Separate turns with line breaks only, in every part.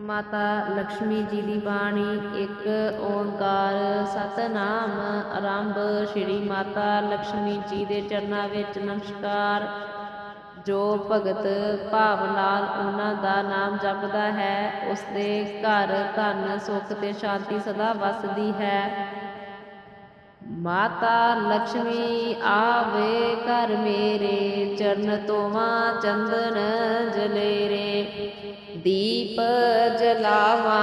ਮਾਤਾ ਲక్ష్ਮੀ ਜੀ ਦੀ ਬਾਣੀ, ਇੱਕ ਓੰਕਾਰ ਸਤਨਾਮ ਆਰੰਭ, ਸ੍ਰੀ ਮਾਤਾ ਲక్ష్ਮੀ ਜੀ ਦੇ ਚਰਨਾਂ ਵਿੱਚ ਨਮਸਕਾਰ। ਜੋ ਭਗਤ ਭਾਵ ਨਾਲ ਉਹਨਾਂ ਦਾ ਨਾਮ ਜਪਦਾ ਹੈ, ਉਸ ਦੇ ਘਰ ਧਨ, ਸੁਖ ਤੇ ਸ਼ਾਂਤੀ ਸਦਾ ਵਸਦੀ ਹੈ। ਮਾਤਾ ਲక్ష్ਮੀ ਆਵੇ ਘਰ ਮੇਰੇ, ਚਰਨ ਤੋਵਾ ਚੰਦਨ ਜਲੇਰੇ। ਦੀਪ ਜਲਾਵਾ,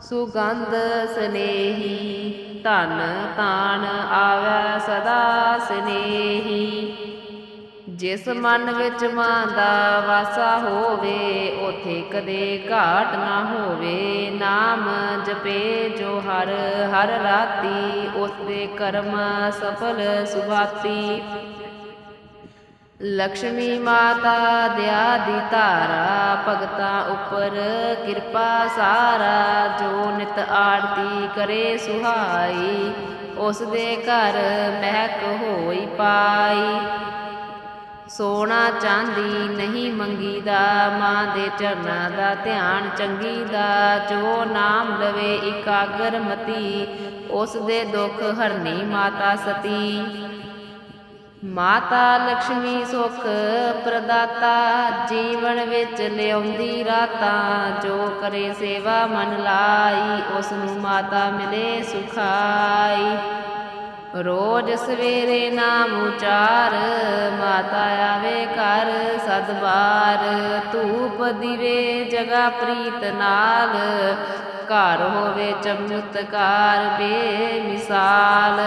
ਸੁਗੰਧ ਸਨੇਹੀ, ਧਨ ਤਾਣ ਆਵੈ ਸਦਾ ਸਨੇਹੀ। ਜਿਸ ਮਨ ਵਿੱਚ ਮਾਂ ਦਾ ਵਾਸਾ ਹੋਵੇ, ਉਥੇ ਕਦੇ ਘਾਟ ਨਾ ਹੋਵੇ। ਨਾਮ ਜਪੇ ਜੋ ਹਰ ਹਰ ਰਾਤੀ, ਉਸ ਦੇ ਕਰਮ ਸਫਲ ਸੁਭਾਤੀ। ਲక్ష్ਮੀ ਮਾਤਾ ਦਿਆ ਦੀ ਧਾਰਾ, ਭਗਤਾਂ ਉੱਪਰ ਕਿਰਪਾ ਸਾਰਾ, ਜੋ ਨਿਤ ਆਰਤੀ ਕਰੇ ਸੁਹਾਈ, ਉਸ ਦੇ ਘਰ ਮਹਿਕ ਹੋਈ ਪਾਈ। ਸੋਨਾ ਚਾਂਦੀ ਨਹੀਂ ਮੰਗੀਦਾ, ਮਾਂ ਦੇ ਚਰਨਾਂ ਦਾ ਧਿਆਨ ਚੰਗੀਦਾ, ਜੋ ਨਾਮ ਲਵੇ ਇਕਾਗਰ ਮਤੀ ਉਸ ਦੇ ਦੁੱਖ ਹਰਨੀ ਮਾਤਾ ਸਤੀ। ਮਾਤਾ ਲక్ష్ਮੀ ਸੁਖ ਪ੍ਰਦਾਤਾ, ਜੀਵਨ ਵਿੱਚ ਲਿਆਉਂਦੀ ਰਾਤਾਂ, ਜੋ ਕਰੇ ਸੇਵਾ ਮਨ ਲਾਈ ਉਸ ਨੂੰ ਮਾਤਾ ਮਿਲੇ ਸੁਖਾਈ। ਰੋਜ਼ ਸਵੇਰੇ ਨਾਮ ਉਚਾਰ, ਮਾਤਾ ਆਵੇ ਘਰ ਸਦਬਾਰ ਧੂਪ ਦਿਵੇ ਜਗਾ ਪ੍ਰੀਤ ਨਾਲ, ਘਰ ਹੋਵੇ ਚਮਤਕਾਰ ਬੇਮਿਸਾਲ।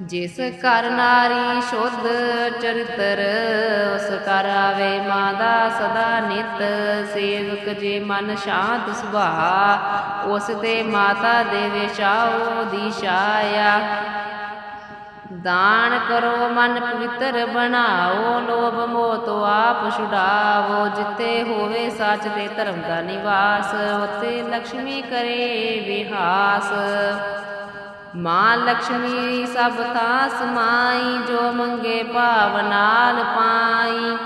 ਜਿਸ ਘਰ ਨਾਰੀ ਸ਼ੁੱਧ ਚਰਿਤਰ, ਉਸ ਘਰ ਆਵੇ ਮਾਂ ਦਾ ਸਦਾ ਨਿਤ। ਸੇਵਕ ਜੇ ਮਨ ਸ਼ਾਂਤ ਸੁਭਾ ਉਸ ਤੇ ਮਾਤਾ ਦੇਵੇ ਛਾਓ ਦੀ ਛਾਇਆ। ਦਾਨ ਕਰੋ ਮਨ ਪਵਿੱਤਰ ਬਣਾਓ, ਲੋਭ ਮੋਹ ਤੋਂ ਆਪ ਛੁਡਾਵੋ। ਜਿੱਥੇ ਹੋਵੇ ਸੱਚ ਦੇ ਧਰਮ ਦਾ ਨਿਵਾਸ, ਉੱਥੇ ਲక్ష్ਮੀ ਕਰੇ ਵਿਹਾਸ। ਮਾਂ ਲక్ష్ਮੀ ਸਭ ਤਾਂ ਸਮਾਈ ਜੋ ਮੰਗੇ ਭਾਵ ਨਾਲ ਪਾਈ।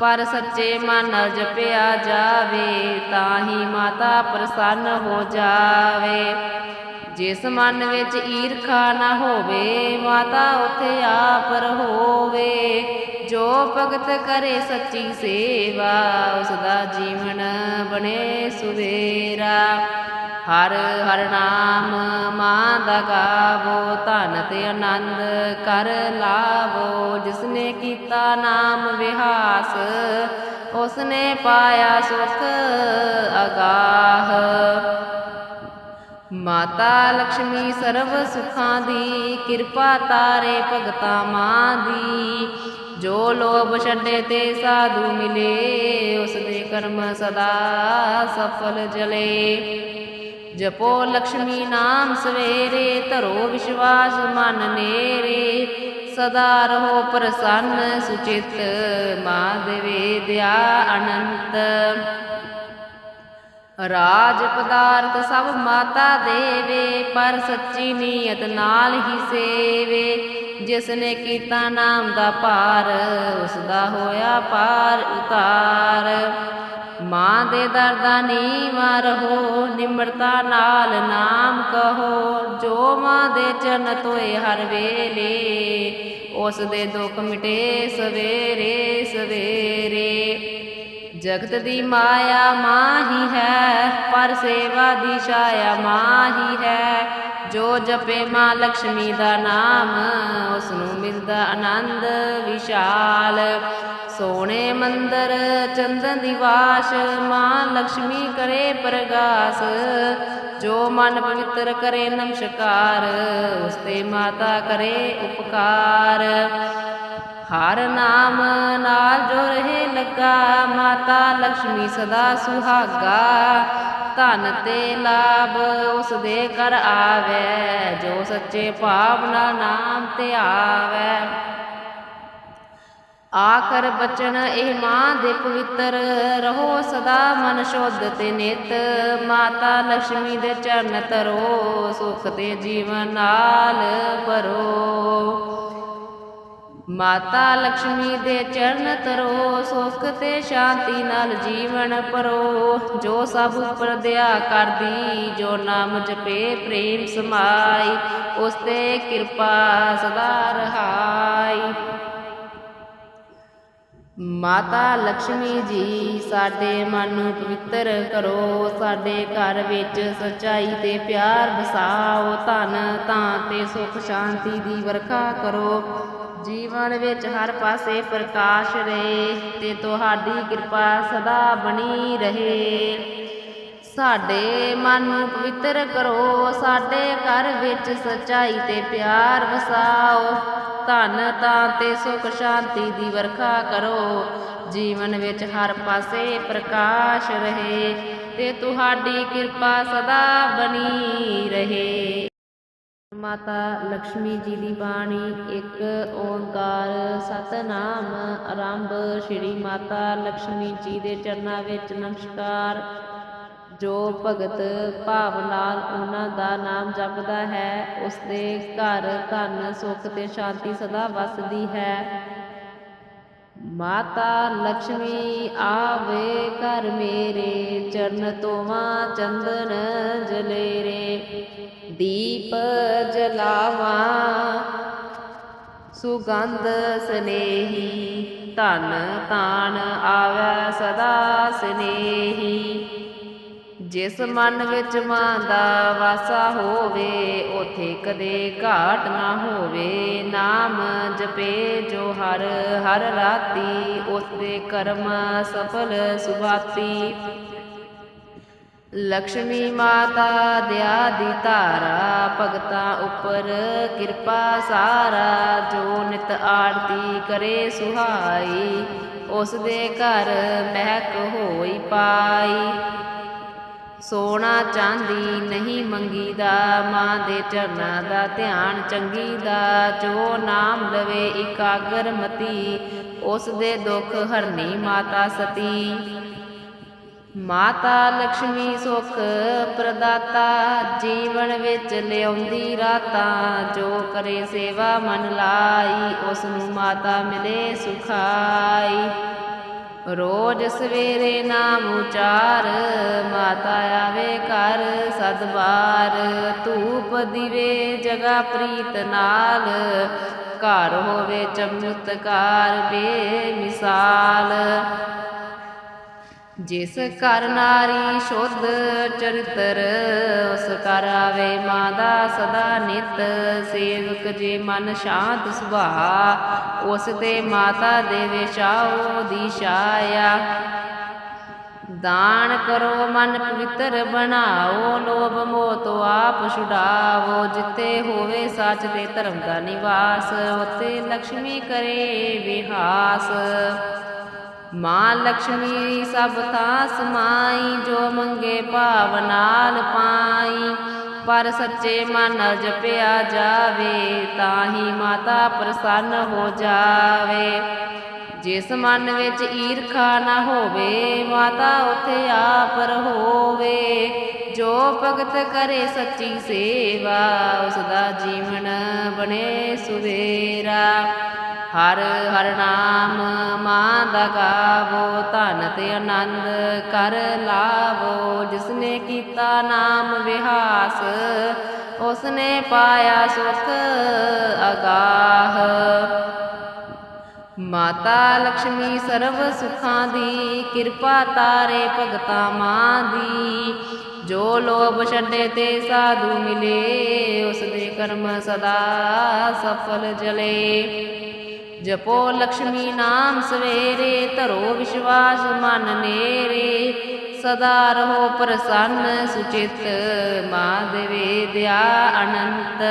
ਪਰ ਸੱਚੇ ਮਨ ਜਪਿਆ ਜਾਵੇ ਤਾਂ ਹੀ ਮਾਤਾ ਪ੍ਰਸੰਨ ਹੋ ਜਾਵੇ। ਜਿਸ ਮਨ ਵਿੱਚ ਈਰਖਾ ਨਾ ਹੋਵੇ, ਮਾਤਾ ਉਥੇ ਆਪ ਹੋਵੇ ਜੋ ਭਗਤ ਕਰੇ ਸੱਚੀ ਸੇਵਾ ਉਸ ਦਾ ਜੀਵਨ ਬਣੇ ਸੁਵੇਰਾ। ਹਰ ਹਰ ਨਾਮ ਮਾਂ ਦਾ ਗਾਵੋ, ਧਨ ਤੇ ਆਨੰਦ ਕਰ ਲਾਵੋ। ਜਿਸਨੇ ਕੀਤਾ ਨਾਮ ਵਿਹਾਸ, ਉਸਨੇ ਪਾਇਆ ਸੁਖ ਅਗਾਹ। ਮਾਤਾ ਲక్ష్ਮੀ ਸਰਵ ਸੁਖਾਂ ਦੀ, ਕਿਰਪਾ ਤਾਰੇ ਭਗਤਾ ਮਾਂ ਦੀ। ਜੋ ਲੋਭ ਛੱਡੇ ਤੇ ਸਾਧੂ ਮਿਲੇ ਉਸ ਦੇ ਕਰਮ ਸਦਾ ਸਫਲ ਜਲੇ। ਜਪੋ ਲక్ష్ਮੀ ਨਾਮ ਸਵੇਰੇ, ਧਰੋ ਵਿਸ਼ਵਾਸ ਮਨ ਨੇਰੇ। ਸਦਾ ਰਹੋ ਪ੍ਰਸੰਨ ਸੁਚਿਤ ਮਾਂ ਦਿਆ ਅਨੰਤ। ਰਾਜ ਪਦਾਰਥ ਸਭ ਮਾਤਾ ਦੇਵੇ, ਪਰ ਸੱਚੀ ਨੀਅਤ ਨਾਲ ਹੀ ਸੇਵੇ। ਜਿਸ ਨੇ ਕੀਤਾ ਨਾਮ ਦਾ ਪਾਰ ਉਸ ਦਾ ਹੋਇਆ ਪਾਰ ਉਤਾਰ। ਮਾਂ ਦੇ ਦਰਦਾਂ ਨੀਵਾ ਰਹੋ, ਨਿਮਰਤਾ ਨਾਲ ਨਾਮ ਕਹੋ। ਜੋ ਮਾਂ ਦੇ ਚਰਨ ਤੋਏ ਹਰ ਵੇਲੇ, ਉਸ ਦੇ ਦੁੱਖ ਮਿਟੇ ਸਵੇਰੇ ਸਵੇਰੇ। ਜਗਤ ਦੀ ਮਾਇਆ ਮਾਂ ਹੀ ਹੈ, ਪਰ ਸੇਵਾ ਦੀ ਛਾਇਆ ਮਾਂ ਹੀ ਹੈ। ਜੋ ਜਪੇ ਮਾਂ ਲక్ష్ਮੀ ਦਾ ਨਾਮ ਉਸ ਨੂੰ ਮਿਲਦਾ ਆਨੰਦ ਵਿਸ਼ਾਲ। ਸੋਹਣੇ ਮੰਦਰ ਚੰਦਨ ਦੀ ਵਾਸ਼, ਮਾਂ ਲక్ష్ਮੀ ਕਰੇ ਪ੍ਰਗਾਸ। ਜੋ ਮਨ ਪਵਿੱਤਰ ਕਰੇ ਨਮਸਕਾਰ, ਉਸ ਤੇ ਮਾਤਾ ਕਰੇ ਉਪਕਾਰ। ਹਰ ਨਾਮ ਨਾਲ ਜੋ ਰਹੇ ਲੱਗਾ, ਮਾਤਾ ਲక్ష్ਮੀ ਸਦਾ ਸੁਹਾਗਾ। ਧਨ ਤੇ ਲਾਭ ਉਸ ਦੇ ਕਰ ਆਵੇ, ਜੋ ਸੱਚੇ ਭਾਵ ਨਾਲ ਨਾਮ ਤੇ ਆਵੇ। ਆਖਰ ਬਚਨ ਇਹ ਮਾਂ ਦੇ ਪਵਿੱਤਰ, ਰਹੋ ਸਦਾ ਮਨ ਸ਼ੁੱਧ ਤੇ ਨਿਤ। ਮਾਤਾ ਲక్ష్ਮੀ ਦੇ ਚਰਨ ਤਰੋ, ਸੁਖ ਤੇ ਜੀਵਨ ਨਾਲ ਭਰੋ। ਮਾਤਾ ਲక్ష్ਮੀ ਦੇ ਚਰਨ ਤਰੋ, ਸੁਖ ਤੇ ਸ਼ਾਂਤੀ ਨਾਲ ਜੀਵਨ ਪਰੋ ਜੋ ਸਭ ਉਪਰ ਦਿਆ ਕਰਦੀ, ਜੋ ਨਾਮ ਜਪੇ, ਪ੍ਰੇਮ ਸਮਾਈ, ਉਸ ਤੇ ਕਿਰਪਾ ਸਦਾ ਰਹਾਈ। ਮਾਤਾ ਲక్ష్ਮੀ ਜੀ, ਸਾਡੇ ਮਨ ਨੂੰ ਪਵਿੱਤਰ ਕਰੋ। ਸਾਡੇ ਘਰ ਵਿੱਚ ਸਚਾਈ ਤੇ ਪਿਆਰ ਵਸਾਓ। ਧਨ ਤਾਂ ਤੇ ਸੁਖ, ਸ਼ਾਂਤੀ ਦੀ ਵਰਖਾ ਕਰੋ। ਜੀਵਨ ਵਿੱਚ ਹਰ ਪਾਸੇ ਪ੍ਰਕਾਸ਼ ਰਹੇ ਤੇ ਤੁਹਾਡੀ ਕਿਰਪਾ ਸਦਾ ਬਣੀ ਰਹੇ। ਸਾਡੇ ਮਨ ਨੂੰ ਪਵਿੱਤਰ ਕਰੋ, ਸਾਡੇ ਘਰ ਵਿੱਚ ਸੱਚਾਈ ਤੇ ਪਿਆਰ ਵਸਾਓ। ਧਨ, ਤਾਂ ਤੇ ਸੁਖ, ਸ਼ਾਂਤੀ ਦੀ ਵਰਖਾ ਕਰੋ। ਜੀਵਨ ਵਿੱਚ ਹਰ ਪਾਸੇ ਪ੍ਰਕਾਸ਼ ਰਹੇ ਤੇ ਤੁਹਾਡੀ ਕਿਰਪਾ ਸਦਾ ਬਣੀ ਰਹੇ। ਮਾਤਾ ਲక్ష్ਮੀ ਜੀ ਦੀ ਬਾਣੀ, ਇੱਕ ਓੰਕਾਰ ਸਤਨਾਮ ਆਰੰਭ, ਸ੍ਰੀ ਮਾਤਾ ਲక్ష్ਮੀ ਜੀ ਦੇ ਚਰਨਾਂ ਵਿੱਚ ਨਮਸਕਾਰ। ਜੋ ਭਗਤ ਭਾਵ ਨਾਲ ਉਹਨਾਂ ਦਾ ਨਾਮ ਜਪਦਾ ਹੈ, ਉਸ ਦੇ ਘਰ ਧਨ ਸੁਖ ਤੇ ਸ਼ਾਂਤੀ ਸਦਾ ਵਸਦੀ ਹੈ। ਮਾਤਾ ਲక్ష్ਮੀ ਆਵੇ ਘਰ ਮੇਰੇ, ਚਰਨ ਤੋਵਾ ਚੰਦਨ ਜਲੇਰੇ। ਦੀਪ ਜਲਾਵਾ, ਸੁਗੰਧ ਸਨੇਹੀ, ਧਨ ਤਾਣ ਆਵੈ ਸਦਾ ਸਨੇਹੀ। ਜਿਸ ਮਨ ਵਿੱਚ ਮਾਂ ਦਾ ਵਾਸਾ ਹੋਵੇ, ਉਥੇ ਕਦੇ ਘਾਟ ਨਾ ਹੋਵੇ। ਨਾਮ ਜਪੇ ਜੋ ਹਰ ਹਰ ਰਾਤੀ ਉਸ ਦੇ ਕਰਮ ਸਫਲ ਸੁਭਾਤੀ। ਲక్ష్ਮੀ ਮਾਤਾ ਦਿਆ ਦੀ ਧਾਰਾ, ਭਗਤਾਂ ਉੱਪਰ ਕਿਰਪਾ ਸਾਰਾ, ਜੋ ਨਿਤ ਆਰਤੀ ਕਰੇ ਸੁਹਾਈ, ਉਸ ਦੇ ਘਰ ਮਹਿਕ ਹੋਈ ਪਾਈ। ਸੋਨਾ ਚਾਂਦੀ ਨਹੀਂ ਮੰਗੀਦਾ, ਮਾਂ ਦੇ ਚਰਨਾਂ ਦਾ ਧਿਆਨ ਚੰਗੀਦਾ, ਜੋ ਨਾਮ ਲਵੇ ਇਕਾਗਰ ਮਤੀ, ਉਸ ਦੇ ਦੁੱਖ ਹਰਨੀ ਮਾਤਾ ਸਤੀ। ਮਾਤਾ ਲక్ష్ਮੀ ਸੁਖ ਪ੍ਰਦਾਤਾ, ਜੀਵਨ ਵਿੱਚ ਲਿਆਉਂਦੀ ਰਾਤਾਂ, ਜੋ ਕਰੇ ਸੇਵਾ ਮਨ ਲਾਈ ਉਸ ਨੂੰ ਮਾਤਾ ਮਿਲੇ ਸੁਖਾਈ। ਰੋਜ਼ ਸਵੇਰੇ ਨਾਮ ਉਚਾਰ, ਮਾਤਾ ਆਵੇ ਘਰ ਸਦਵਾਰ। ਧੂਪ ਦਿਵੇ ਜਗਾ ਪ੍ਰੀਤ ਨਾਲ, ਘਰ ਹੋਵੇ ਚਮਤਕਾਰ ਬੇਮਿਸਾਲ। ਜਿਸ ਘਰ ਨਾਰੀ ਸ਼ੁੱਧ ਚਰਿਤਰ, ਉਸ ਘਰ ਆਵੇ ਮਾਂ ਦਾ ਸਦਾ ਨਿਤ। ਸੇਵਕ ਜੇ ਮਨ ਸ਼ਾਂਤ ਸੁਭਾ ਉਸ ਤੇ ਮਾਤਾ ਦੇਵੇ ਛਾਓ ਦੀ ਛਾਇਆ। ਦਾਨ ਕਰੋ ਮਨ ਪਵਿੱਤਰ ਬਣਾਓ, ਲੋਭ ਮੋਹ ਤੋਂ ਆਪ ਛੁਡਾਵੋ। ਜਿੱਤੇ ਹੋਵੇ ਸੱਚ ਤੇ ਧਰਮ ਦਾ ਨਿਵਾਸ ਉਤੇ ਲక్ష్ਮੀ ਕਰੇ ਵਿਹਾਸ। ਮਾਂ ਲక్ష్ਮੀ ਸਭ ਤਾਂ ਸਮਾਈ ਜੋ ਮੰਗੇ ਭਾਵ ਨਾਲ ਪਾਈ। ਪਰ ਸੱਚੇ ਮਨ ਨਾਲ ਜਪਿਆ ਜਾਵੇ ਤਾਂ ਹੀ ਮਾਤਾ ਪ੍ਰਸੰਨ ਹੋ ਜਾਵੇ। ਜਿਸ ਮਨ ਵਿੱਚ ਈਰਖਾ ਨਾ ਹੋਵੇ, ਮਾਤਾ ਉਥੇ ਆਪ ਹੋਵੇ ਜੋ ਭਗਤ ਕਰੇ ਸੱਚੀ ਸੇਵਾ ਉਸ ਦਾ ਜੀਵਨ ਬਣੇ ਸੁਵੇਰਾ। ਹਰ ਹਰ ਨਾਮ ਮਾਂ ਦਾ ਗਾਵੋ, ਧਨ ਤੇ ਆਨੰਦ ਕਰ ਲਾਵੋ। ਜਿਸਨੇ ਕੀਤਾ ਨਾਮ ਵਿਹਾਸ, ਉਸਨੇ ਪਾਇਆ ਸੁਖ ਅਗਾਹ। ਮਾਤਾ ਲక్ష్ਮੀ ਸਰਬ ਸੁਖਾਂ ਦੀ, ਕਿਰਪਾ ਤਾਰੇ ਭਗਤਾ ਮਾਂ ਦੀ। ਜੋ ਲੋਭ ਛੱਡੇ ਤੇ ਸਾਧੂ ਮਿਲੇ ਉਸ ਦੇ ਕਰਮ ਸਦਾ ਸਫਲ ਜਲੇ। ਜਪੋ ਲక్ష్ਮੀ ਨਾਮ ਸਵੇਰੇ, ਧਰੋ ਵਿਸ਼ਵਾਸ ਮਨ ਨੇਰੇ। ਸਦਾ ਰਹੋ ਪ੍ਰਸੰਨ ਸੁਚਿਤ ਮਾਂ ਦੇਵੇ ਦਿਆ ਅਨੰਤ।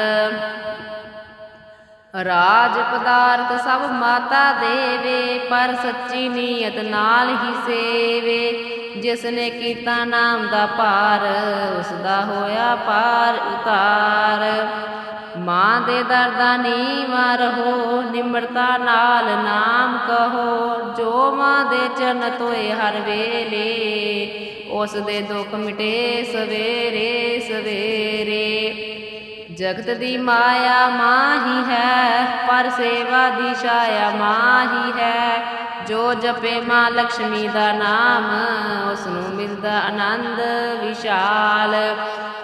ਰਾਜ ਪਦਾਰਥ ਸਭ ਮਾਤਾ ਦੇਵੇ, ਪਰ ਸੱਚੀ ਨੀਅਤ ਨਾਲ ਹੀ ਸੇਵੇ। ਜਿਸ ਨੇ ਕੀਤਾ ਨਾਮ ਦਾ ਭਾਰ ਉਸ ਦਾ ਹੋਇਆ ਪਾਰ ਉਤਾਰ। ਮਾਂ ਦੇ ਦਰਦਾਂ ਨੀਵਾ ਰਹੋ, ਨਿਮਰਤਾ ਨਾਲ ਨਾਮ ਕਹੋ। ਜੋ ਮਾਂ ਦੇ ਚਰਨ ਧੋਏ ਹਰ ਵੇਲੇ, ਉਸ ਦੇ ਦੁੱਖ ਮਿਟੇ ਸਵੇਰੇ ਸਵੇਰੇ। ਜਗਤ ਦੀ ਮਾਇਆ ਮਾਹੀ ਹੈ ਪਰ ਸੇਵਾ ਦੀ ਛਾਇਆ ਮਾਹੀ ਹੈ। ਜੋ ਜਪੇ ਮਾਂ ਲక్ష్ਮੀ ਦਾ ਨਾਮ ਉਸ ਨੂੰ ਮਿਲਦਾ ਆਨੰਦ ਵਿਸ਼ਾਲ।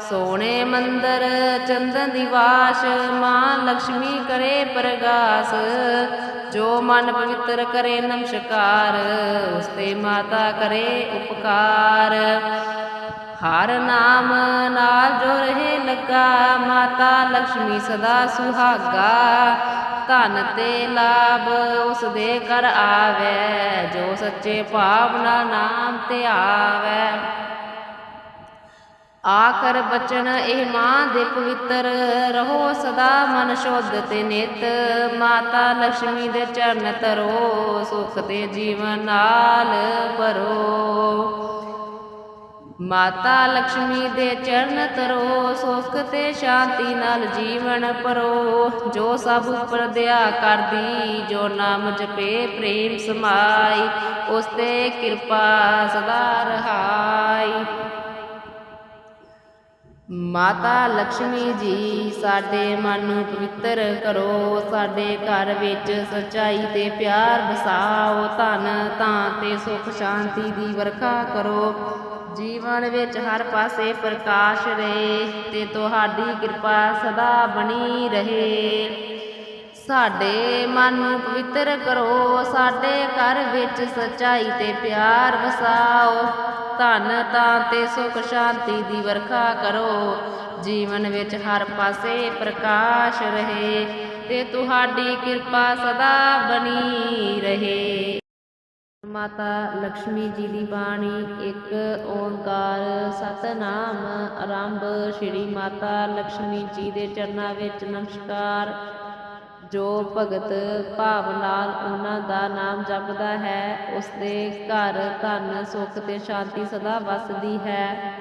ਸੋਹਣੇ ਮੰਦਰ, ਚੰਦਨ ਦੀ ਵਾਸ਼, ਮਾਂ ਲక్ష్ਮੀ ਕਰੇ ਪ੍ਰਗਾਸ। ਜੋ ਮਨ ਪਵਿੱਤਰ ਕਰੇ ਨਮਸਕਾਰ ਉਸ ਤੇ ਮਾਤਾ ਕਰੇ ਉਪਕਾਰ। ਹਰ ਨਾਮ ਨਾਲ ਜੋ ਰਹੇ ਲਗਾ, ਮਾਤਾ ਲక్ష్ਮੀ ਸਦਾ ਸੁਹਾਗਾ। ਧਨ ਤੇ ਲਾਭ ਉਸ ਦੇ ਕਰ ਆਵੇ, ਜੋ ਸੱਚੇ ਭਾਵ ਨਾਲ ਨਾਮ ਤੇ ਆਵੇ। ਆਖਰ ਬਚਨ ਇਹ ਮਾਂ ਦੇ ਪਵਿੱਤਰ, ਰਹੋ ਸਦਾ ਮਨ ਸ਼ੁੱਧ ਤੇ ਨਿਤ। ਮਾਤਾ ਲక్ష్ਮੀ ਦੇ ਚਰਨ ਤਰੋ ਸੁਖ ਤੇ ਜੀਵਨ ਨਾਲ ਭਰੋ। ਮਾਤਾ ਲక్ష్ਮੀ ਦੇ ਚਰਨ ਤਰੋ, ਸੁਖ ਤੇ ਸ਼ਾਂਤੀ ਨਾਲ ਜੀਵਨ ਪਰੋ ਜੋ ਸਭ ਉਪਰ ਦਿਆ ਕਰਦੀ, ਜੋ ਨਾਮ ਜਪੇ, ਪ੍ਰੇਮ ਸਮਾਈ, ਉਸ ਤੇ ਕਿਰਪਾ ਸਦਾ ਰਹਾਈ। ਮਾਤਾ ਲక్ష్ਮੀ ਜੀ, ਸਾਡੇ ਮਨ ਨੂੰ ਪਵਿੱਤਰ ਕਰੋ। ਸਾਡੇ ਘਰ ਵਿੱਚ ਸਚਾਈ ਤੇ ਪਿਆਰ ਵਸਾਓ। ਧਨ ਤਾਂ ਤੇ ਸੁਖ, ਸ਼ਾਂਤੀ ਦੀ ਵਰਖਾ ਕਰੋ। ਜੀਵਨ ਵਿੱਚ ਹਰ ਪਾਸੇ ਪ੍ਰਕਾਸ਼ ਰਹੇ ਤੇ ਤੁਹਾਡੀ ਕਿਰਪਾ ਸਦਾ ਬਣੀ ਰਹੇ। ਸਾਡੇ ਮਨ ਨੂੰ ਪਵਿੱਤਰ ਕਰੋ, ਸਾਡੇ ਘਰ ਵਿੱਚ ਸਚਾਈ ਤੇ ਪਿਆਰ ਵਸਾਓ। ਧਨ ਤਾਂ ਤੇ ਸੁਖ ਸ਼ਾਂਤੀ ਦੀ ਵਰਖਾ ਕਰੋ। ਜੀਵਨ ਵਿੱਚ ਹਰ ਪਾਸੇ ਪ੍ਰਕਾਸ਼ ਰਹੇ ਤੇ ਤੁਹਾਡੀ ਕਿਰਪਾ ਸਦਾ ਬਣੀ ਰਹੇ। ਮਾਤਾ ਲక్ష్ਮੀ ਜੀ ਦੀ ਬਾਣੀ, ਇੱਕ ਓੰਕਾਰ ਸਤਨਾਮ ਆਰੰਭ, ਸ੍ਰੀ ਮਾਤਾ ਲక్ష్ਮੀ ਜੀ ਦੇ ਚਰਨਾਂ ਵਿੱਚ ਨਮਸਕਾਰ। ਜੋ ਭਗਤ ਭਾਵ ਨਾਲ ਉਹਨਾਂ ਦਾ ਨਾਮ ਜਪਦਾ ਹੈ, ਉਸ ਦੇ ਘਰ ਧਨ, ਸੁਖ ਤੇ ਸ਼ਾਂਤੀ ਸਦਾ ਵਸਦੀ ਹੈ।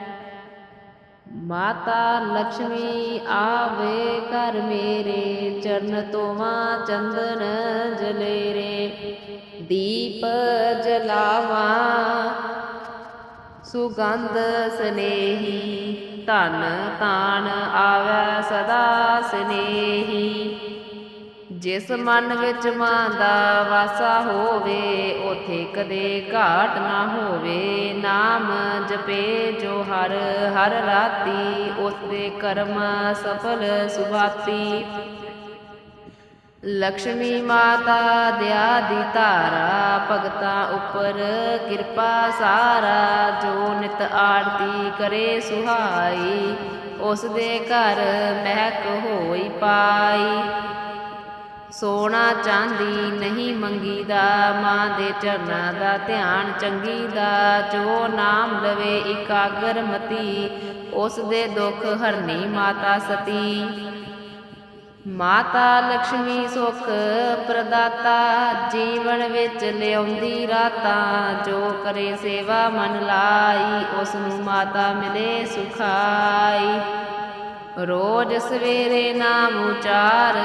ਮਾਤਾ ਲక్ష్ਮੀ ਆਵੇ ਘਰ ਮੇਰੇ, ਚਰਨ ਤੋਵਾ ਚੰਦਨ ਜਲੇਰੇ। ਦੀਪ ਜਲਾਵਾਂ, ਸੁਗੰਧ ਸਨੇਹੀ, ਧਨ ਤਾਣ ਆਵੈ ਸਦਾ ਸਨੇਹੀ। ਜਿਸ ਮਨ ਵਿੱਚ ਮਾਂ ਦਾ ਵਾਸਾ ਹੋਵੇ, ਉਥੇ ਕਦੇ ਘਾਟ ਨਾ ਹੋਵੇ। ਨਾਮ ਜਪੇ ਜੋ ਹਰ ਹਰ ਰਾਤੀ ਉਸ ਦੇ ਕਰਮ ਸਫਲ ਸੁਭਾਤੀ। ਲక్ష్ਮੀ ਮਾਤਾ ਦਿਆ ਦੀ ਧਾਰਾ, ਭਗਤਾਂ ਉੱਪਰ ਕਿਰਪਾ ਸਾਰਾ, ਜੋ ਨਿਤ ਆਰਤੀ ਕਰੇ ਸੁਹਾਈ, ਉਸ ਦੇ ਘਰ ਮਹਿਕ ਹੋਈ ਪਾਈ। ਸੋਨਾ ਚਾਂਦੀ ਨਹੀਂ ਮੰਗੀਦਾ, ਮਾਂ ਦੇ ਚਰਨਾਂ ਦਾ ਧਿਆਨ ਚੰਗੀਦਾ, ਜੋ ਨਾਮ ਲਵੇ ਇਕਾਗਰ ਮਤੀ ਉਸ ਦੇ ਦੁੱਖ ਹਰਨੀ ਮਾਤਾ ਸਤੀ। ਮਾਤਾ ਲక్ష్ਮੀ ਸੁਖ ਪ੍ਰਦਾਤਾ, ਜੀਵਨ ਵਿੱਚ ਲਿਆਉਂਦੀ ਰਾਤਾਂ, ਜੋ ਕਰੇ ਸੇਵਾ ਮਨ ਲਾਈ ਉਸ ਨੂੰ ਮਾਤਾ ਮਿਲੇ ਸੁਖਾਈ। ਰੋਜ਼ ਸਵੇਰੇ ਨਾਮ ਉਚਾਰ,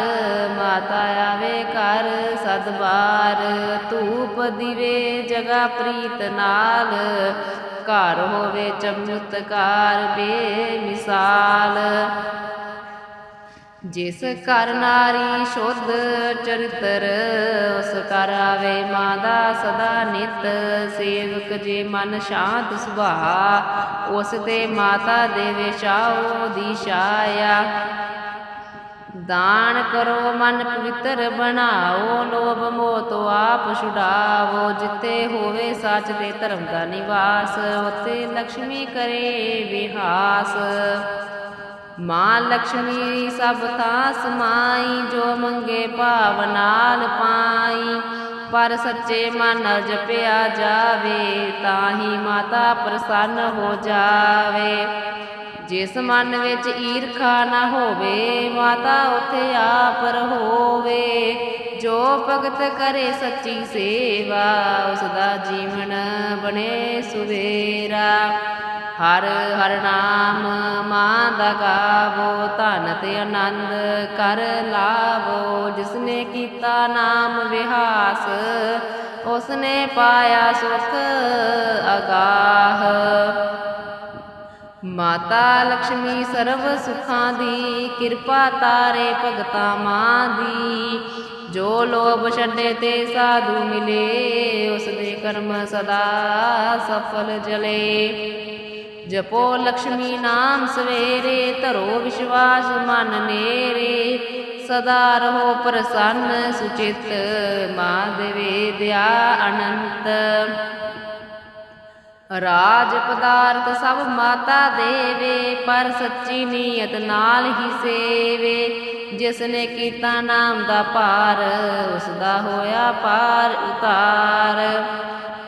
ਮਾਤਾ ਆਵੇ ਘਰ ਸਦਬਾਰ ਧੂਪ ਦਿਵੇ ਜਗਾ ਪ੍ਰੀਤ ਨਾਲ, ਘਰ ਹੋਵੇ ਚਮਤਕਾਰ ਬੇਮਿਸਾਲ। ਜਿਸ ਘਰ ਨਾਰੀ ਸ਼ੁੱਧ ਚਰਿਤਰ, ਉਸ ਘਰ ਆਵੇ ਮਾਂ ਦਾ ਸਦਾ ਨਿਤ। ਸੇਵਕ ਜੇ ਮਨ ਸ਼ਾਂਤ ਸੁਭਾ ਉਸ ਤੇ ਮਾਤਾ ਦੇਵੇ ਛਾਓ ਦੀ ਛਾਇਆ। ਦਾਨ ਕਰੋ ਮਨ ਪਵਿੱਤਰ ਬਣਾਓ, ਲੋਭ ਮੋਹ ਤੋਂ ਆਪ ਛੁਡਾਵੋ। ਜਿੱਤੇ ਹੋਵੇ ਸੱਚ ਤੇ ਧਰਮ ਦਾ ਨਿਵਾਸ ਉਤੇ ਲక్ష్ਮੀ ਕਰੇ ਵਿਹਾਸ। ਮਾਂ ਲక్ష్ਮੀ ਸਭ ਥਾਂ ਸਮਾਈ ਜੋ ਮੰਗੇ ਭਾਵ ਨਾਲ ਪਾਈ। ਪਰ ਸੱਚੇ ਮਨ ਜਪਿਆ ਜਾਵੇ ਤਾਂ ਹੀ ਮਾਤਾ ਪ੍ਰਸੰਨ ਹੋ ਜਾਵੇ। ਜਿਸ ਮਨ ਵਿੱਚ ਈਰਖਾ ਨਾ ਹੋਵੇ, ਮਾਤਾ ਉਥੇ ਆਪ ਹੋਵੇ ਜੋ ਭਗਤ ਕਰੇ ਸੱਚੀ ਸੇਵਾ ਉਸ ਦਾ ਜੀਵਨ ਬਣੇ ਸੁਵੇਰਾ। ਹਰ ਹਰ ਨਾਮ ਮਾਂ ਦਾ ਗਾਵੋ, ਧਨ ਤੇ ਆਨੰਦ ਕਰ ਲਾਵੋ। ਜਿਸਨੇ ਕੀਤਾ ਨਾਮ ਵਿਹਾਸ, ਉਸਨੇ ਪਾਇਆ ਸੁਖ ਅਗਾਹ। ਮਾਤਾ ਲక్ష్ਮੀ ਸਰਬ ਸੁਖਾਂ ਦੀ, ਕਿਰਪਾ ਤਾਰੇ ਭਗਤਾ ਮਾਂ ਦੀ। ਜੋ ਲੋਭ ਛੱਡੇ ਤੇ ਸਾਧੂ ਮਿਲੇ ਉਸ ਕਰਮ ਸਦਾ ਸਫਲ ਜਲੇ। ਜਪੋ ਲక్ష్ਮੀ ਨਾਮ ਸਵੇਰੇ, ਧਰੋ ਵਿਸ਼ਵਾਸ ਮਨ ਨੇਰੇ। ਸਦਾ ਰਹੋ ਪ੍ਰਸੰਨ ਸੁਚਿਤ ਮਾਂ ਦਿਆ ਅਨੰਤ। ਰਾਜ ਪਦਾਰਥ ਸਭ ਮਾਤਾ ਦੇਵੇ, ਪਰ ਸੱਚੀ ਨੀਅਤ ਨਾਲ ਹੀ ਸੇਵੇ। ਜਿਸ ਨੇ ਕੀਤਾ ਨਾਮ ਦਾ ਭਾਰ ਉਸ ਦਾ ਹੋਇਆ ਪਾਰ ਉਤਾਰ।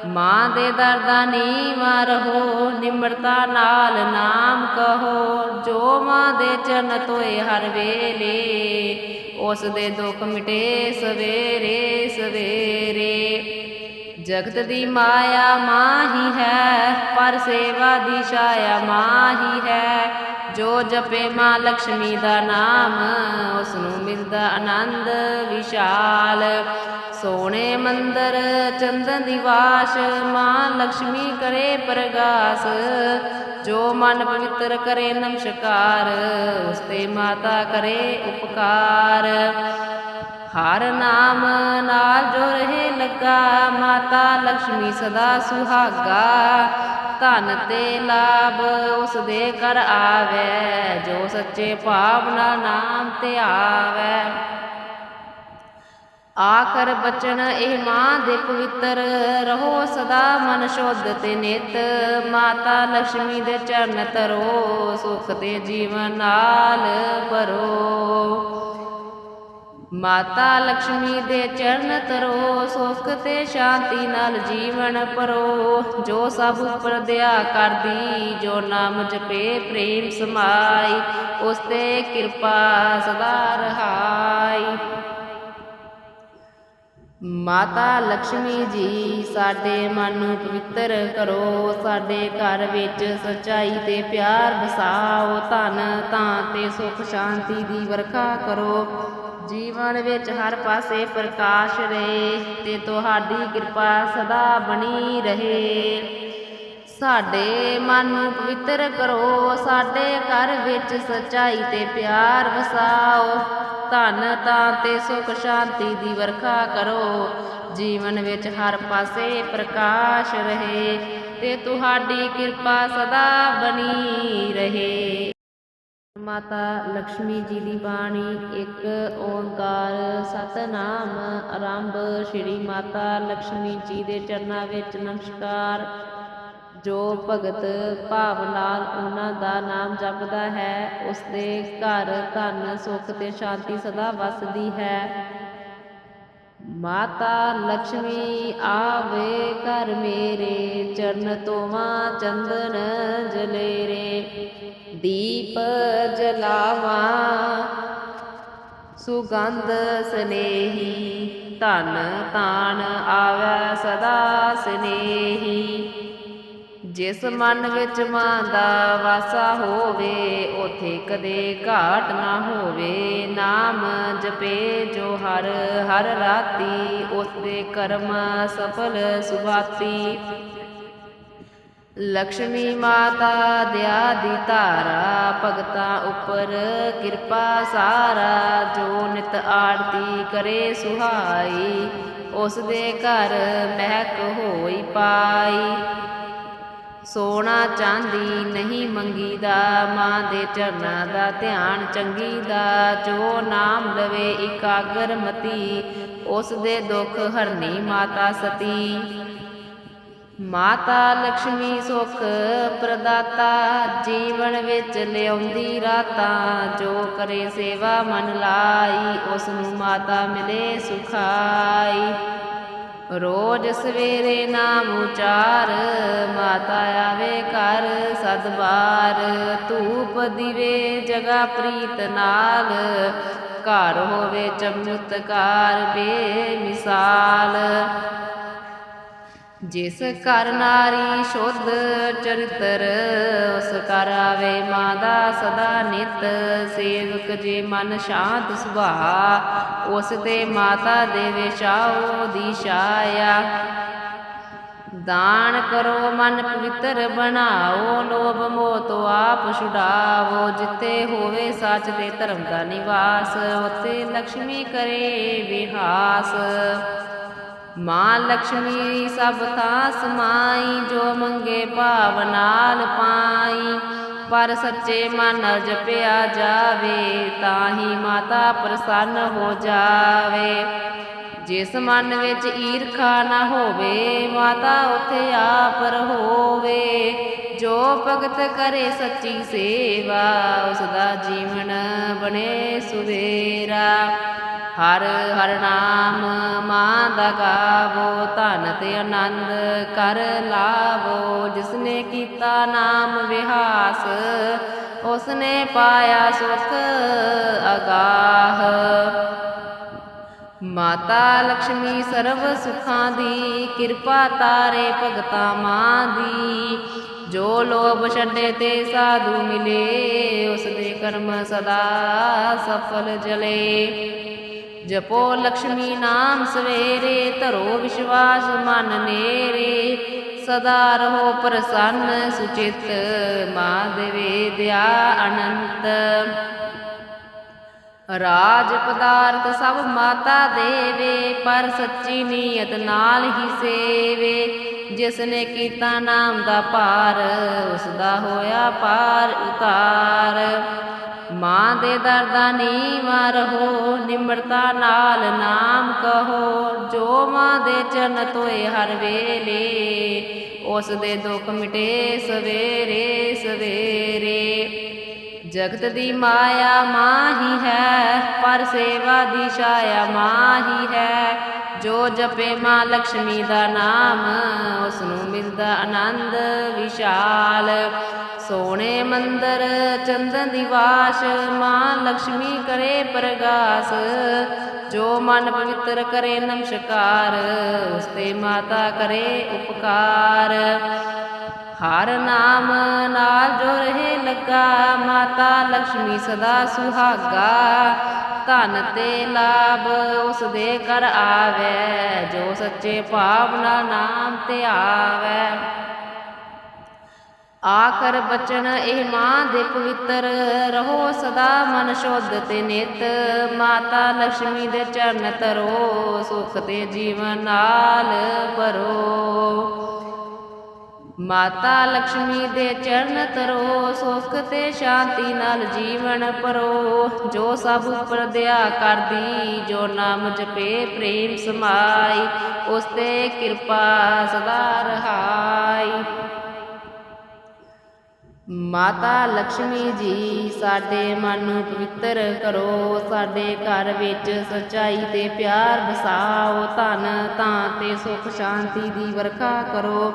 ਮਾਂ ਦੇ ਦਰਦਾਂ ਨੀਵਾ ਰਹੋ, ਨਿਮਰਤਾ ਨਾਲ ਨਾਮ ਕਹੋ। ਜੋ ਮਾਂ ਦੇ ਚਰਨ ਧੋਏ ਹਰ ਵੇਲੇ, ਉਸ ਦੇ ਦੁੱਖ ਮਿਟੇ ਸਵੇਰੇ ਸਵੇਰੇ। ਜਗਤ ਦੀ ਮਾਇਆ ਮਾਂ ਹੀ ਹੈ, ਪਰ ਸੇਵਾ ਦੀ ਛਾਇਆ ਮਾਂ ਹੀ ਹੈ। ਜੋ ਜਪੇ ਮਾਂ ਲక్ష్ਮੀ ਦਾ ਨਾਮ ਉਸ ਨੂੰ ਮਿਲਦਾ ਆਨੰਦ ਵਿਸ਼ਾਲ। ਸੋਹਣੇ ਮੰਦਰ ਚੰਦਨ ਦੀ ਵਾਸ, ਮਾਂ ਲక్ష్ਮੀ ਕਰੇ ਪ੍ਰਗਾਸ। ਜੋ ਮਨ ਪਵਿੱਤਰ ਕਰੇ ਨਮਸਕਾਰ ਉਸ ਤੇ ਮਾਤਾ ਕਰੇ ਉਪਕਾਰ। ਹਰ ਨਾਮ ਨਾਲ ਜੋ ਰਹੇ ਲੱਗਾ, ਮਾਤਾ ਲక్ష్ਮੀ ਸਦਾ ਸੁਹਾਗਾ। ਧਨ ਤੇ ਲਾਭ ਉਸ ਦੇ ਕਰ ਆਵੇ, ਜੋ ਸੱਚੇ ਭਾਵ ਨਾਲ ਨਾਮ ਤੇ ਆਵੇ। ਆਖਰ ਬਚਨ ਇਹ ਮਾਂ ਦੇ ਪਵਿੱਤਰ, ਰਹੋ ਸਦਾ ਮਨ ਸ਼ੁੱਧ ਤੇ ਨਿਤ। ਮਾਤਾ ਲక్ష్ਮੀ ਦੇ ਚਰਨ ਤਰੋ, ਸੁਖ ਦੇ ਜੀਵਨ ਨਾਲ ਭਰੋ। ਮਾਤਾ ਲక్ష్ਮੀ ਦੇ ਚਰਨ ਤਰੋ, ਸੁਖ ਤੇ ਸ਼ਾਂਤੀ ਨਾਲ ਜੀਵਨ ਪਰੋ। ਜੋ ਸਭ ਉਪਰ ਦਿਆ ਕਰਦੀ, ਜੋ ਨਾਮ ਜਪੇ, ਪ੍ਰੇਮ ਸਮਾਈ, ਉਸ ਤੇ ਕਿਰਪਾ ਸਦਾ ਰਹਾਈ। ਮਾਤਾ ਲక్ష్ਮੀ ਜੀ, ਸਾਡੇ ਮਨ ਨੂੰ ਪਵਿੱਤਰ ਕਰੋ। ਸਾਡੇ ਘਰ ਵਿੱਚ ਸਚਾਈ ਤੇ ਪਿਆਰ ਵਸਾਓ। ਧਨ ਤਾਂ ਤੇ ਸੁਖ, ਸ਼ਾਂਤੀ ਦੀ ਵਰਖਾ ਕਰੋ। ਜੀਵਨ ਵਿੱਚ ਹਰ ਪਾਸੇ ਪ੍ਰਕਾਸ਼ ਰਹੇ ਤੇ ਤੁਹਾਡੀ ਕਿਰਪਾ ਸਦਾ ਬਣੀ ਰਹੇ। ਸਾਡੇ ਮਨ ਨੂੰ ਪਵਿੱਤਰ ਕਰੋ, ਸਾਡੇ ਘਰ ਵਿੱਚ ਸਚਾਈ ਤੇ ਪਿਆਰ ਵਸਾਓ। ਧਨ, ਤਾਂ ਤੇ ਸੁਖ, ਸ਼ਾਂਤੀ ਦੀ ਵਰਖਾ ਕਰੋ। ਜੀਵਨ ਵਿੱਚ ਹਰ ਪਾਸੇ ਪ੍ਰਕਾਸ਼ ਰਹੇ ਤੇ ਤੁਹਾਡੀ ਕਿਰਪਾ ਸਦਾ ਬਣੀ ਰਹੇ। ਮਾਤਾ ਲక్ష్ਮੀ ਜੀ ਦੀ ਬਾਣੀ, ਇੱਕ ਓੰਕਾਰ ਸਤਨਾਮ ਆਰੰਭ ਸ੍ਰੀ ਮਾਤਾ ਲక్ష్ਮੀ ਜੀ ਦੇ ਚਰਨਾਂ ਵਿੱਚ ਨਮਸਕਾਰ। ਜੋ ਭਗਤ ਭਾਵ ਨਾਲ ਉਹਨਾਂ ਦਾ ਨਾਮ ਜਪਦਾ ਹੈ, ਉਸ ਦੇ ਘਰ ਧਨ, ਸੁਖ ਤੇ ਸ਼ਾਂਤੀ ਸਦਾ ਵਸਦੀ ਹੈ। ਮਾਤਾ ਲక్ష్ਮੀ ਆਵੇ ਘਰ ਮੇਰੇ, ਚਰਨ ਤੋਵਾ ਚੰਦਨ ਜਲੇਰੇ। ਦੀਪ ਜਲਾਵਾਂ, ਸੁਗੰਧ ਸਨੇਹੀ, ਧਨ ਤਾਣ ਆਵੈ ਸਦਾ ਸਨੇਹੀ। ਜਿਸ ਮਨ ਵਿੱਚ ਮਾਂ ਦਾ ਵਾਸਾ ਹੋਵੇ, ਉਥੇ ਕਦੇ ਘਾਟ ਨਾ ਹੋਵੇ। ਨਾਮ ਜਪੇ ਜੋ ਹਰ ਹਰ ਰਾਤੀ ਉਸ ਦੇ ਕਰਮ ਸਫਲ ਸੁਭਾਤੀ। ਲక్ష్ਮੀ ਮਾਤਾ ਦਿਆ ਦੀ ਧਾਰਾ, ਭਗਤਾਂ ਉੱਪਰ ਕਿਰਪਾ ਸਾਰਾ, ਜੋ ਨਿਤ ਆਰਤੀ ਕਰੇ ਸੁਹਾਈ, ਉਸ ਦੇ ਘਰ ਮਹਿਕ ਹੋਈ ਪਾਈ। ਸੋਨਾ ਚਾਂਦੀ ਨਹੀਂ ਮੰਗੀਦਾ, ਮਾਂ ਦੇ ਚਰਨਾਂ ਦਾ ਧਿਆਨ ਚੰਗੀਦਾ, ਜੋ ਨਾਮ ਲਵੇ ਇਕਾਗਰ ਮਤੀ ਉਸ ਦੇ ਦੁੱਖ ਹਰਨੀ ਮਾਤਾ ਸਤੀ। ਮਾਤਾ ਲక్ష్ਮੀ ਸੁਖ ਪ੍ਰਦਾਤਾ, ਜੀਵਨ ਵਿੱਚ ਲਿਆਉਂਦੀ ਰਾਤਾਂ, ਜੋ ਕਰੇ ਸੇਵਾ ਮਨ ਲਾਈ ਉਸ ਨੂੰ ਮਾਤਾ ਮਿਲੇ ਸੁਖਾਈ। ਰੋਜ਼ ਸਵੇਰੇ ਨਾਮ ਉਚਾਰ, ਮਾਤਾ ਆਵੇ ਘਰ ਸਦਵਾਰ। ਧੂਪ ਦਿਵੇ ਜਗਾ ਪ੍ਰੀਤ ਨਾਲ, ਘਰ ਹੋਵੇ ਚਮਤਕਾਰ ਬੇਮਿਸਾਲ। ਜਿਸ ਘਰ ਨਾਰੀ ਸ਼ੁੱਧ ਚਰਿਤਰ, ਉਸ ਘਰ ਆਵੇ ਮਾਂ ਸਦਾ ਨਿਤ। ਸੇਵਕ ਜੇ ਮਨ ਸ਼ਾਂਤ ਸੁਭਾ ਉਸ ਤੇ ਮਾਤਾ ਦੇਵੇ ਛਾਓ ਦੀ ਛਾਇਆ। ਦਾਨ ਕਰੋ ਮਨ ਪਵਿੱਤਰ ਬਣਾਓ, ਲੋਭ ਮੋਹ ਤੋਂ ਆਪ ਛੁਡਾਵੋ। ਜਿੱਥੇ ਹੋਵੇ ਸੱਚ ਦੇ ਧਰਮ ਦਾ ਨਿਵਾਸ, ਉੱਥੇ ਲక్ష్ਮੀ ਕਰੇ ਵਿਹਾਸ। ਮਾਂ ਲక్ష్ਮੀ ਸਭ ਥਾਂ ਸਮਾਈ ਜੋ ਮੰਗੇ ਭਾਵ ਨਾਲ ਪਾਈ। ਪਰ ਸੱਚੇ ਮਨ ਜਪਿਆ ਜਾਵੇ ਤਾਂ ਹੀ ਮਾਤਾ ਪ੍ਰਸੰਨ ਹੋ ਜਾਵੇ। ਜਿਸ ਮਨ ਵਿੱਚ ਈਰਖਾ ਨਾ ਹੋਵੇ, ਮਾਤਾ ਉਥੇ ਆਪ ਹੋਵੇ ਜੋ ਭਗਤ ਕਰੇ ਸੱਚੀ ਸੇਵਾ ਉਸ ਦਾ ਜੀਵਨ ਬਣੇ ਸੁਵੇਰਾ। ਹਰ ਹਰ ਨਾਮ ਮਾਂ ਦਾ ਗਾਵੋ ਧਨ ਤੇ ਆਨੰਦ ਕਰ ਲਾਵੋ। ਜਿਸਨੇ ਕੀਤਾ ਨਾਮ ਵਿਹਾਸ, ਉਸਨੇ ਪਾਇਆ ਸੁਖ ਅਗਾਹ। ਮਾਤਾ ਲక్ష్ਮੀ ਸਰਵ ਸੁਖਾਂ ਦੀ, ਕਿਰਪਾ ਤਾਰੇ ਭਗਤਾ ਮਾਂ ਦੀ। ਜੋ ਲੋਭ ਛੱਡੇ ਤੇ ਸਾਧੂ ਮਿਲੇ ਉਸ ਦੇ ਕਰਮ ਸਦਾ ਸਫਲ ਜਲੇ। ਜਪੋ ਲక్ష్ਮੀ ਨਾਮ ਸਵੇਰੇ, ਧਰੋ ਵਿਸ਼ਵਾਸ ਮਨ ਨੇਰੇ। ਸਦਾ ਰਹੋ ਪ੍ਰਸੰਨ, ਸੁਚਿਤ ਮਾਂ ਦੇਵੇ ਦਿਆ ਅਨੰਤ। ਰਾਜ ਪਦਾਰਥ ਸਭ ਮਾਤਾ ਦੇਵੇ, ਪਰ ਸੱਚੀ ਨੀਅਤ ਨਾਲ ਹੀ ਸੇਵੇ। ਜਿਸ ਨੇ ਕੀਤਾ ਨਾਮ ਦਾ ਭਾਰ ਉਸ ਦਾ ਹੋਇਆ ਪਾਰ ਉਤਾਰ। ਮਾਂ ਦੇ ਦਰਦਾਂ ਨੀਵਾ ਰਹੋ, ਨਿਮਰਤਾ ਨਾਲ ਨਾਮ ਕਹੋ। ਜੋ ਮਾਂ ਦੇ ਚਰਨ ਧੋਏ ਹਰ ਵੇਲੇ, ਉਸ ਦੇ ਦੁੱਖ ਮਿਟੇ ਸਵੇਰੇ ਸਵੇਰੇ। ਜਗਤ ਦੀ ਮਾਇਆ ਮਾਂ ਹੀ ਹੈ, ਪਰ ਸੇਵਾ ਦੀ ਛਾਇਆ ਮਾਂ ਹੀ ਹੈ। ਜੋ ਜਪੇ ਮਾਂ ਲక్ష్ਮੀ ਦਾ ਨਾਮ ਉਸ ਨੂੰ ਮਿਲਦਾ ਆਨੰਦ ਵਿਸ਼ਾਲ। ਸੋਹਣੇ ਮੰਦਰ ਚੰਦਨ ਦੀ ਵਾਸ਼, ਮਾਂ ਲక్ష్ਮੀ ਕਰੇ ਪ੍ਰਗਾਸ। ਜੋ ਮਨ ਪਵਿੱਤਰ ਕਰੇ ਨਮਸਕਾਰ ਉਸ ਤੇ ਮਾਤਾ ਕਰੇ ਉਪਕਾਰ। ਹਰ ਨਾਮ ਨਾਲ ਜੋ ਰਹੇ ਲੱਗਾ, ਮਾਤਾ ਲక్ష్ਮੀ ਸਦਾ ਸੁਹਾਗਾ। ਧਨ ਤੇ ਲਾਭ ਉਸ ਦੇ ਕਰ ਆਵੇ, ਜੋ ਸੱਚੇ ਭਾਵਨਾ ਨਾਮ ਤੇ ਆਵੇ। ਆਖਰ ਬਚਨ ਇਹ ਮਾਂ ਦੇ ਪਵਿੱਤਰ, ਰਹੋ ਸਦਾ ਮਨ ਸ਼ੁੱਧ ਤੇ ਨਿਤ। ਮਾਤਾ ਲక్ష్ਮੀ ਦੇ ਚਰਨ ਤਰੋ, ਸੁਖ ਤੇ ਜੀਵਨ ਨਾਲ ਭਰੋ। ਮਾਤਾ ਲక్ష్ਮੀ ਦੇ ਚਰਨ ਤਰੋ, ਸੁਖ ਤੇ ਸ਼ਾਂਤੀ ਨਾਲ ਜੀਵਨ ਪਰੋ ਜੋ ਸਭ ਉਪਰ ਦਿਆ ਕਰਦੀ, ਜੋ ਨਾਮ ਜਪੇ, ਪ੍ਰੇਮ ਸਮਾਈ, ਉਸ ਤੇ ਕਿਰਪਾ ਸਦਾ ਰਹਾਈ। ਮਾਤਾ ਲక్ష్ਮੀ ਜੀ, ਸਾਡੇ ਮਨ ਨੂੰ ਪਵਿੱਤਰ ਕਰੋ। ਸਾਡੇ ਘਰ ਵਿੱਚ ਸਚਾਈ ਤੇ ਪਿਆਰ ਵਸਾਓ। ਧਨ ਤਾਂ ਤੇ ਸੁਖ, ਸ਼ਾਂਤੀ ਦੀ ਵਰਖਾ ਕਰੋ।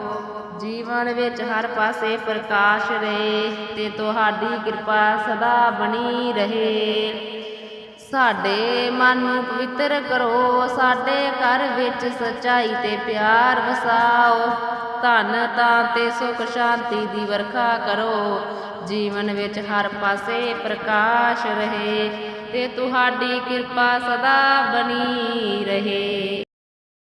ਜੀਵਨ ਵਿੱਚ ਹਰ ਪਾਸੇ ਪ੍ਰਕਾਸ਼ ਰਹੇ ਤੇ ਤੁਹਾਡੀ ਕਿਰਪਾ ਸਦਾ ਬਣੀ ਰਹੇ। ਸਾਡੇ ਮਨ ਨੂੰ ਪਵਿੱਤਰ ਕਰੋ, ਸਾਡੇ ਘਰ ਵਿੱਚ ਸਚਾਈ ਤੇ ਪਿਆਰ ਵਸਾਓ। ਧਨ, ਤਾਂ ਤੇ ਸੁਖ, ਸ਼ਾਂਤੀ ਦੀ ਵਰਖਾ ਕਰੋ। ਜੀਵਨ ਵਿੱਚ ਹਰ ਪਾਸੇ ਪ੍ਰਕਾਸ਼ ਰਹੇ ਤੇ ਤੁਹਾਡੀ ਕਿਰਪਾ ਸਦਾ ਬਣੀ ਰਹੇ।